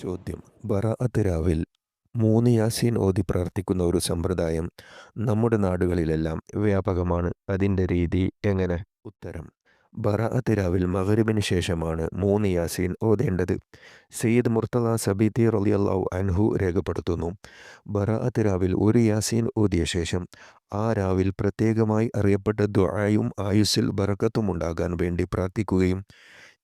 ചോദ്യം. ബറാഅത്ത് രാവിൽ മൂന്ന് യാസീൻ ഓതി പ്രാർത്ഥിക്കുന്ന ഒരു സമ്പ്രദായം നമ്മുടെ നാടുകളിലെല്ലാം വ്യാപകമാണ്. അതിന്റെ രീതി എങ്ങനെ? ഉത്തരം. ബറാഅത്ത് രാവിൽ മഗ്‌രിബിന് ശേഷമാണ് മൂന്ന് യാസീൻ ഓതേണ്ടത്. സയ്യിദ് മുർത്തല സബീത്തി റളിയല്ലാഹു അൻഹു രേഖപ്പെടുത്തുന്നു. ബറാഅത്ത് രാവിൽ ഒരു യാസീൻ ഓതിയ ശേഷം ആ രാവിൽ പ്രത്യേകമായി അറിയപ്പെട്ട ദ്വായും ആയുസ്സിൽ ബറക്കത്തും ഉണ്ടാകാൻ വേണ്ടി പ്രാർത്ഥിക്കുകയും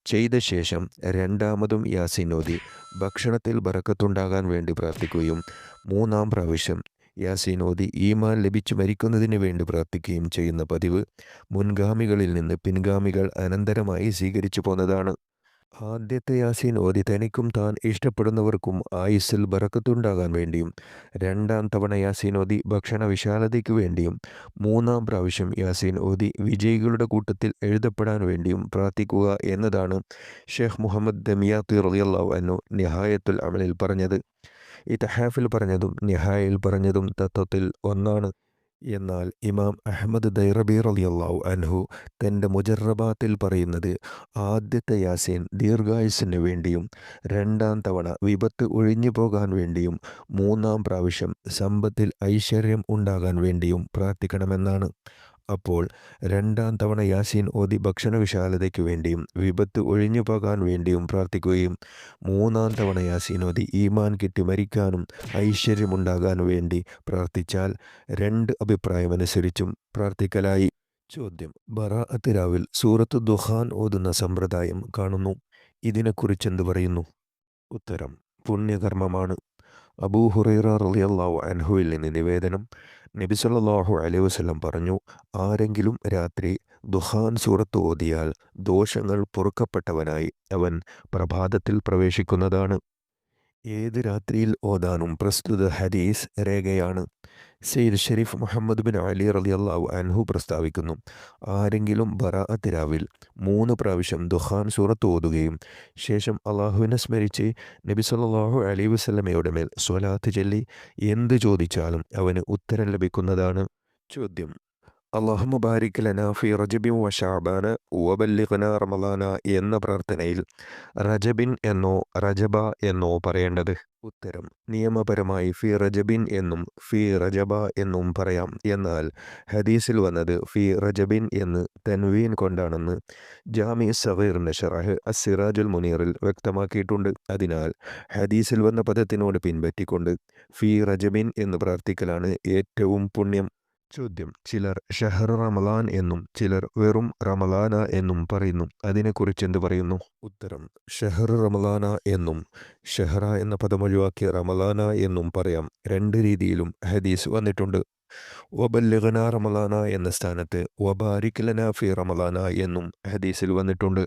ചെയ്ത ശേഷം രണ്ടാമതും യാസിൻ ഓതി ഭക്ഷണത്തിൽ ബറക്കത്തുണ്ടാകാൻ വേണ്ടി പ്രാർത്ഥിക്കുകയും മൂന്നാം പ്രാവശ്യം യാസീൻ ഓതി ഈമാൻ ലഭിച്ചു മരിക്കുന്നതിന് വേണ്ടി പ്രാർത്ഥിക്കുകയും ചെയ്യുന്ന പതിവ് മുൻഗാമികളിൽ നിന്ന് പിൻഗാമികൾ അനന്തരമായി സ്വീകരിച്ചു പോന്നതാണ്. ആദ്യത്തെ യാസീൻ ഓതി തനിക്കും താൻ ഇഷ്ടപ്പെടുന്നവർക്കും ആയുസ്സിൽ ബറക്കത്തുണ്ടാകാൻ വേണ്ടിയും രണ്ടാം തവണ യാസീൻ ഓതി ഭക്ഷണ വിശാലതയ്ക്ക് വേണ്ടിയും മൂന്നാം പ്രാവശ്യം യാസീൻ ഓതി വിജയികളുടെ കൂട്ടത്തിൽ എഴുതപ്പെടാൻ വേണ്ടിയും പ്രാർത്ഥിക്കുക എന്നതാണ് ഷെയ്ഖ് മുഹമ്മദ് ദമിയാത്തി റളിയല്ലാഹു അൻഹു നിഹായത്തുൽ അമലിൽ പറഞ്ഞത്. ഇത്തഹാഫിൽ പറഞ്ഞതും നിഹായയിൽ പറഞ്ഞതും തത്വത്തിൽ ഒന്നാണ്. എന്നാൽ ഇമാം അഹമ്മദ് ദൈറബി റളിയല്ലാഹു അൻഹു തന്റെ മുജറബാത്തിൽ പറയുന്നത് ആദ്യത്തെ യാസീൻ ദീർഘായുസിന് വേണ്ടിയും രണ്ടാം തവണ വിപത്ത് ഒഴിഞ്ഞു പോകാൻ വേണ്ടിയും മൂന്നാം പ്രാവശ്യം സമ്പത്തിൽ ഐശ്വര്യം ഉണ്ടാകാൻ വേണ്ടിയും പ്രാർത്ഥിക്കണമെന്നാണ്. അപ്പോൾ രണ്ടാം തവണ യാസീൻ ഓതി ഭക്ഷണ വിശാലതയ്ക്ക് വേണ്ടിയും വിപത്ത് ഒഴിഞ്ഞു പോകാൻ വേണ്ടിയും പ്രാർത്ഥിക്കുകയും മൂന്നാം തവണ യാസീൻ ഓതി ഈമാൻ കിട്ടി മരിക്കാനും ഐശ്വര്യമുണ്ടാകാൻ വേണ്ടി പ്രാർത്ഥിച്ചാൽ രണ്ട് അഭിപ്രായമനുസരിച്ചും പ്രാർത്ഥിക്കലായി. ചോദ്യം. ബറാഅത്ത് രാവിൽ സൂറത്ത് ദുഹാൻ ഓതുന്ന സമ്പ്രദായം കാണുന്നു. ഇതിനെക്കുറിച്ചെന്ത് പറയുന്നു? ഉത്തരം. പുണ്യകർമ്മമാണ്. അബൂഹുറൈറ റളിയല്ലാഹു അൻഹുവിൽ നിന്ന് നിവേദനം. നബി സല്ലല്ലാഹു അലൈഹി വസല്ലം പറഞ്ഞു ആരെങ്കിലും രാത്രി ദുഹാൻ സൂറത്ത് ഓതിയാൽ ദോഷങ്ങൾ പൊറുക്കപ്പെട്ടവനായി അവൻ പ്രഭാതത്തിൽ പ്രവേശിക്കുന്നതാണ്. ഏത് രാത്രിയിൽ ഓതാനും പ്രസ്തുത ഹദീസ് രേഖയാണ്. Syed Sharif Muhammad bin Ali റളിയല്ലാഹു അൻഹു പ്രസ്താവിക്കുന്നു. ആരെങ്കിലും ബറാഅത്ത് രാവിൽ മൂന്ന് പ്രാവശ്യം ദുഹാൻ സൂറത്ത് ഓതുകയും ശേഷം അള്ളാഹുവിനെ സ്മരിച്ച് നബി സല്ലാഹു അലി വസ്ലമയുടെ മേൽ സ്വലാത്ത് ചൊല്ലി എന്ത് ചോദിച്ചാലും അവന് ഉത്തരം ലഭിക്കുന്നതാണ് ചോദ്യം. അള്ളാഹു ബാരിക് ലന ഫി റജബിൻ വ ഷാബാന വബല്ലിഗ്ന റമളാന എന്ന പ്രാർത്ഥനയിൽ റജബിൻ എന്നോ റജബ എന്നോ പറയേണ്ടത്. ഉത്തരം നിയമപരമായി ഫി റജബിൻ എന്നും ഫി റജബ എന്നും പറയാം. എന്നാൽ ഹദീസിൽ വന്നത് ഫി റജബിൻ എന്ന് തൻവീൻ കൊണ്ടാണെന്ന് ജാമി സഗീറിന്റെ ഷറഹ് അസിറാജുൽ മുനീറിൽ വ്യക്തമാക്കിയിട്ടുണ്ട്. അതിനാൽ ഹദീസിൽ വന്ന പദത്തിനോട് പിൻപറ്റിക്കൊണ്ട് ഫി റജബിൻ എന്ന് പ്രാർത്ഥിക്കലാണ് ഏറ്റവും പുണ്യം. ചോദ്യം. ചിലർ ഷഹർ റമലാൻ എന്നും ചിലർ വെറും റമലാന എന്നും പറയുന്നു. അതിനെക്കുറിച്ച് എന്ത് പറയുന്നു? ഉത്തരം ഷഹർ റമലാന എന്നും ഷഹറ എന്ന പദം ഒഴിവാക്കി റമലാന എന്നും പറയാം. രണ്ട് രീതിയിലും ഹദീസ് വന്നിട്ടുണ്ട്. വബല്ലിഗന റമലാന എന്ന സ്ഥാനത്ത് ഒബാരിക്കലന ഫി റമലാന എന്നും ഹദീസിൽ വന്നിട്ടുണ്ട്.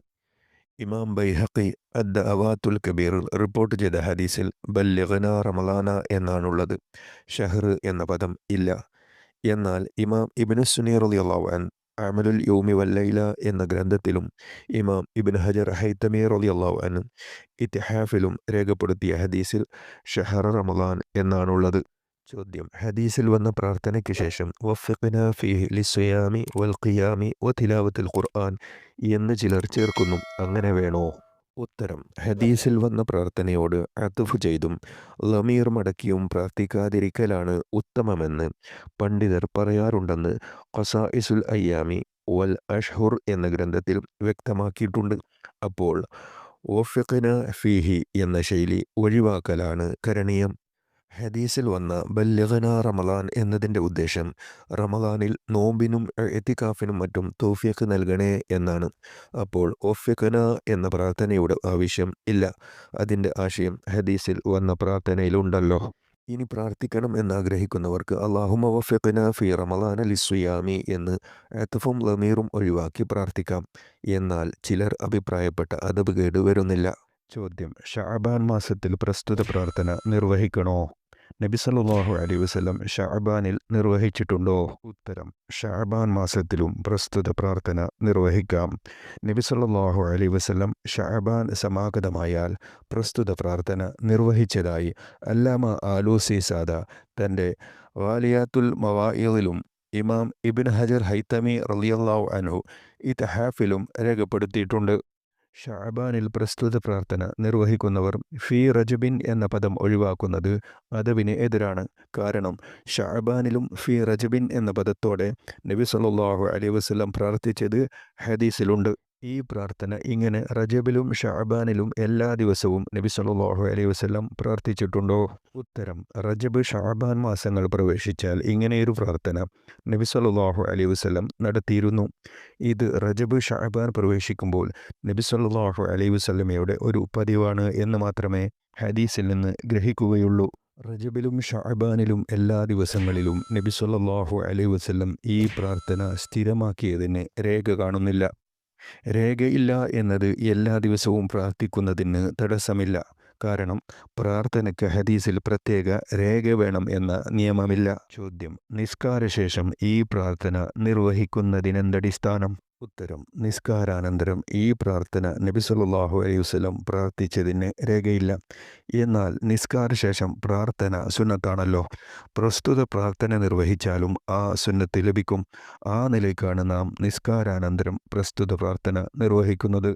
ഇമാം ബൈഹഖി അദ്ദ അവാത്തുൽ കബീറിൽ റിപ്പോർട്ട് ചെയ്ത ഹദീസിൽ ബല്ലഗന റമലാന എന്നാണുള്ളത്. ഷഹർ എന്ന പദം ഇല്ല. എന്നാൽ ഇമാം ഇബ്നു സുനീർ റളിയല്ലാഹു അൻ അമലുൽ യൗമി വല്ലൈല എന്ന ഗ്രന്ഥത്തിലും ഇമാം ഇബിൻ ഹജർ ഹൈത്തമി റളിയല്ലാഹു അൻ ഇത്തിഹാഫിലും രേഖപ്പെടുത്തിയ ഹദീസിൽ ഷഹറ റമദാൻ എന്നാണുള്ളത്. ചോദ്യം. ഹദീസിൽ വന്ന പ്രാർത്ഥനയ്ക്ക് ശേഷം വഫിഖ്ന ഫീഹി ലിസ്വയാമി വൽ ഖിയാമി വ തിലാവത്തുൽ ഖുർആൻ എന്ന് ചിലർ ചേർക്കുന്നു. അങ്ങനെ വേണോ? ഉത്തരം. ഹദീസിൽ വന്ന പ്രാർത്ഥനയോട് അതുഫ് ചെയ്തും ലമീർ മടക്കിയും പ്രാർത്ഥിക്കാതിരിക്കലാണ് ഉത്തമമെന്ന് പണ്ഡിതർ പറയാറുണ്ടെന്ന് ഖസാഇസുൽ അയ്യാമി വൽ അഷ്ഹുർ എന്ന ഗ്രന്ഥത്തിൽ വ്യക്തമാക്കിയിട്ടുണ്ട്. അപ്പോൾ ഓഫിഖന ഫീഹി എന്ന ശൈലി ഒഴിവാക്കലാണ് കരണീയം. ഹദീസിൽ വന്ന ബല്യഗന റമലാൻ എന്നതിന്റെ ഉദ്ദേശം റമലാനിൽ നോമ്പിനും എത്തിക്കാഫിനും മറ്റും തോഫിയക്ക് നൽകണേ എന്നാണ്. അപ്പോൾ ഓഫ്യക്കന എന്ന പ്രാർത്ഥനയുടെ ആവശ്യം ഇല്ല. അതിന്റെ ആശയം ഹദീസിൽ വന്ന പ്രാർത്ഥനയിലുണ്ടല്ലോ. ഇനി പ്രാർത്ഥിക്കണം എന്നാഗ്രഹിക്കുന്നവർക്ക് അള്ളാഹുമ വഫിഖന ഫി റമലാന ലിസ്വിയാമി എന്ന് എത്തഫും ലമീറും ഒഴിവാക്കി പ്രാർത്ഥിക്കാം. എന്നാൽ ചിലർ അഭിപ്രായപ്പെട്ട അതബ് കേട് വരുന്നില്ല ചോദ്യം ഷാബാൻ മാസത്തിൽ പ്രസ്തുത പ്രാർത്ഥന നിർവഹിക്കണോ? നബി സല്ലല്ലാഹു അലൈഹി വസല്ലം ഷാബാനിൽ നിർവഹിച്ചിട്ടുണ്ടോ? ഉത്തരം ഷാബാൻ മാസത്തിലും പ്രസ്തുത പ്രാർത്ഥന നിർവഹിക്കാം. നബി സല്ലല്ലാഹു അലൈഹി വസല്ലം ഷാബാൻ സമാഗതമായാൽ പ്രസ്തുത പ്രാർത്ഥന നിർവഹിച്ചതായി അല്ലാമ ആലൂസി സാദ തന്റെ വാലിയാത്തുൽ മവായിലും ഇമാം ഇബിൻ ഹജർ ഹൈത്തമി റളിയല്ലാഹു അൻഹു ഇതഹാഫിലും രേഖപ്പെടുത്തിയിട്ടുണ്ട്. ഷാബാനിൽ പ്രസ്തുത പ്രാർത്ഥന നിർവഹിക്കുന്നവർ ഫീ റജബിൻ എന്ന പദം ഒഴിവാക്കുന്നത് അദവിന് എതിരാണ്. കാരണം ഷാബാനിലും ഫീ റജബിൻ എന്ന പദത്തോടെ നബി അലൈഹി വസല്ലം പ്രാർത്ഥിച്ചത് ഹദീസിലുണ്ട്. ഈ പ്രാർത്ഥന ഇങ്ങനെ റജബിലും ഷാബാനിലും എല്ലാ ദിവസവും നബി സല്ലാഹു അലൈഹി വസല്ലം പ്രാർത്ഥിച്ചിട്ടുണ്ടോ? ഉത്തരം റജബ് ഷാബാൻ മാസങ്ങൾ പ്രവേശിച്ചാൽ ഇങ്ങനെയൊരു പ്രാർത്ഥന നബി സല്ലാഹു അലൈഹി വസ്ലം നടത്തിയിരുന്നു. ഇത് റജബ് ഷാബാൻ പ്രവേശിക്കുമ്പോൾ നബി സല്ലാഹു അലൈഹി വസ്ലമയുടെ ഒരു പതിവാണ് എന്ന് മാത്രമേ ഹദീസിൽ നിന്ന് ഗ്രഹിക്കുകയുള്ളൂ. റജബിലും ഷാബാനിലും എല്ലാ ദിവസങ്ങളിലും നബി സല്ലാഹു അലൈഹി വസ്ലം ഈ പ്രാർത്ഥന സ്ഥിരമാക്കിയതിന് രേഖ കാണുന്നില്ല. രേഖയില്ല എന്നത് എല്ലാ ദിവസവും പ്രാർത്ഥിക്കുന്നതിന് തടസ്സമില്ല. കാരണം പ്രാർത്ഥനയ്ക്ക് ഹദീസിൽ പ്രത്യേക രേഖ വേണം എന്ന നിയമമില്ല. ചോദ്യം. നിസ്കാരശേഷം ഈ പ്രാർത്ഥന നിർവഹിക്കുന്നതിനെന്തടിസ്ഥാനം? ഉത്തരം നിസ്കാരാനന്തരം ഈ പ്രാർത്ഥന നബി സല്ലല്ലാഹു അലൈഹി വസല്ലം പ്രാർത്ഥിച്ചതിന് രേഖയില്ല. എന്നാൽ നിസ്കാരശേഷം പ്രാർത്ഥന സുന്നത്താണല്ലോ. പ്രസ്തുത പ്രാർത്ഥന നിർവഹിച്ചാലും ആ സുന്നത്ത് ലഭിക്കും. ആ നിലയ്ക്കാണ് നാം നിസ്കാരാനന്തരം പ്രസ്തുത പ്രാർത്ഥന നിർവഹിക്കുന്നത്.